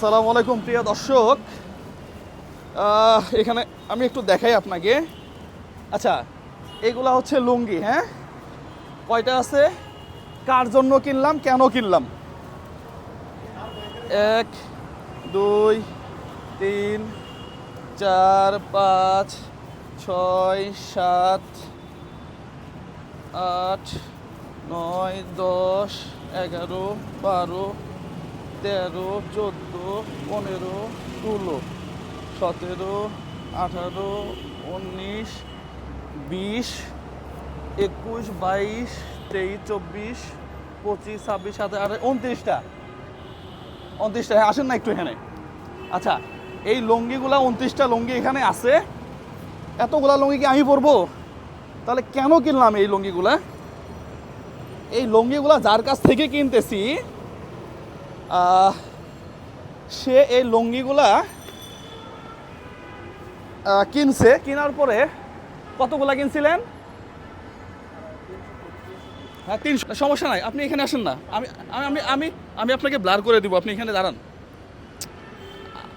আসসালামু আলাইকুম, প্রিয় দর্শক। এখানে আমি একটু দেখাই আপনাকে। আচ্ছা এগুলা হচ্ছে লুঙ্গি হ্যাঁ? কয়টা আছে? কার জন্য কিনলাম, কেন কিনলাম? এক, দুই, তিন, চার, পাঁচ, ছয়, সাত, আট, নয়, দশ, এগারো, বারো তেরো, চোদ্দ, পনেরো, ষোলো, সতেরো, আঠারো, উনিশ, বিশ, একুশ, বাইশ, তেইশ, চব্বিশ, পঁচিশ, ছাব্বিশ, সাতাশ, আঠাশ, উনত্রিশটা। উনত্রিশটা। হ্যাঁ আসেন না একটু এখানে। আচ্ছা এই লুঙ্গিগুলা উনত্রিশটা লুঙ্গি এখানে আছে। এতগুলা লুঙ্গি কি আমি পরবো? তাহলে কেন কিনলাম এই লুঙ্গিগুলা? এই লুঙ্গিগুলা যার কাছ থেকে কিনতেছি সে এই লুঙ্গিগুলা কিনছে। কেনার পরে কতগুলা কিনছিলেন? হ্যাঁ তিনশো। সমস্যা নাই, আপনি এখানে আসেন না। আমি আমি আমি আমি আপনাকে ব্লার করে দিব, আপনি এখানে দাঁড়ান।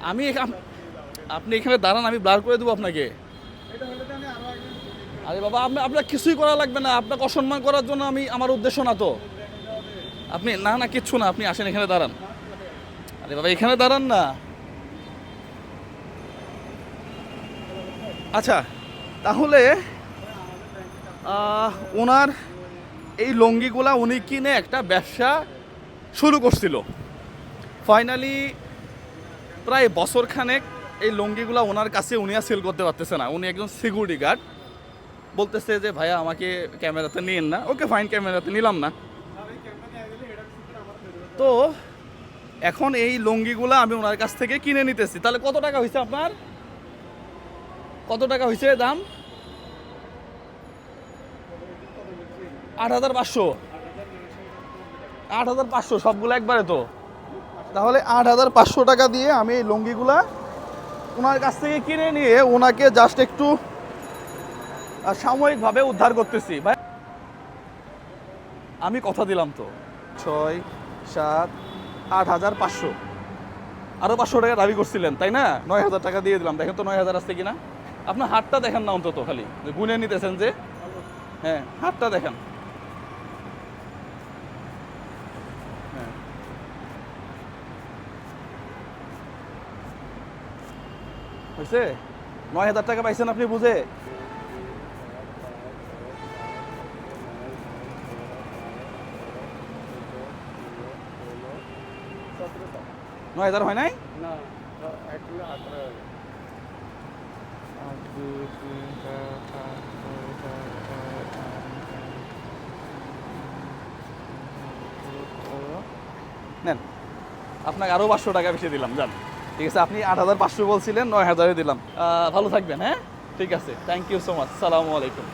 আমি আপনি এখানে দাঁড়ান, আমি ব্লার করে দেবো আপনাকে। আরে বাবা, আপনি, আপনার কিছুই করা লাগবে না, আপনাকে অসম্মান করার জন্য আমি, আমার উদ্দেশ্য না তো। আপনি, না না, কিচ্ছু না, আপনি আসেন, এখানে দাঁড়ান। আরে বাবা, এখানে দাঁড়ান না। আচ্ছা তাহলে ওনার এই লুঙ্গিগুলা উনি কিনে একটা ব্যবসা শুরু করছিল। ফাইনালি প্রায় বছর খানেক এই লুঙ্গিগুলা ওনার কাছে উনি আর সেল করতে পারতেছে না। উনি একজন সিকিউরিটি গার্ড বলতেছে যে, ভাইয়া, আমাকে ক্যামেরাতে নিন না। ওকে ফাইন ক্যামেরাতে নিলাম না। তো এখন এই লুঙ্গিগুলা আমি ওনার কাছ থেকে কিনে নিতেছি। তাহলে কত টাকা হয়েছে আপনার? কত টাকা হয়েছে দাম? আট হাজার পাঁচশো। আট হাজার পাঁচশো, সবগুলো একবারে তো? তাহলে আট হাজার পাঁচশো টাকা দিয়ে আমি এই লুঙ্গিগুলা ওনার কাছ থেকে কিনে নিয়ে ওনাকে জাস্ট একটু সাময়িকভাবে উদ্ধার করতেছি। ভাই, আমি কথা দিলাম তো। ছয় সাত, আট হাজার পাঁচশো। আরও পাঁচশো টাকা দাবি করছিলেন, তাই না? নয় হাজার টাকা দিয়ে দিলাম। দেখেন তো নয় হাজার আসছে কিনা? আপনার হাতটা দেখেন না অন্তত খালি। গুনে নিতেছেন যে হ্যাঁ হাতটা দেখেন। হ্যাঁ। হয়েছে? নয় হাজার টাকা পাইছেন আপনি বুঝে? নয় হাজার হয় নাই? না নেন আপনাকে আরও পাঁচশো টাকা বেশি দিলাম যান। ঠিক আছে আপনি আট হাজার পাঁচশো বলছিলেন নয় হাজারে দিলাম। ভালো থাকবেন হ্যাঁ? ঠিক আছে থ্যাংক ইউ সো মাচ সালামু আলাইকুম।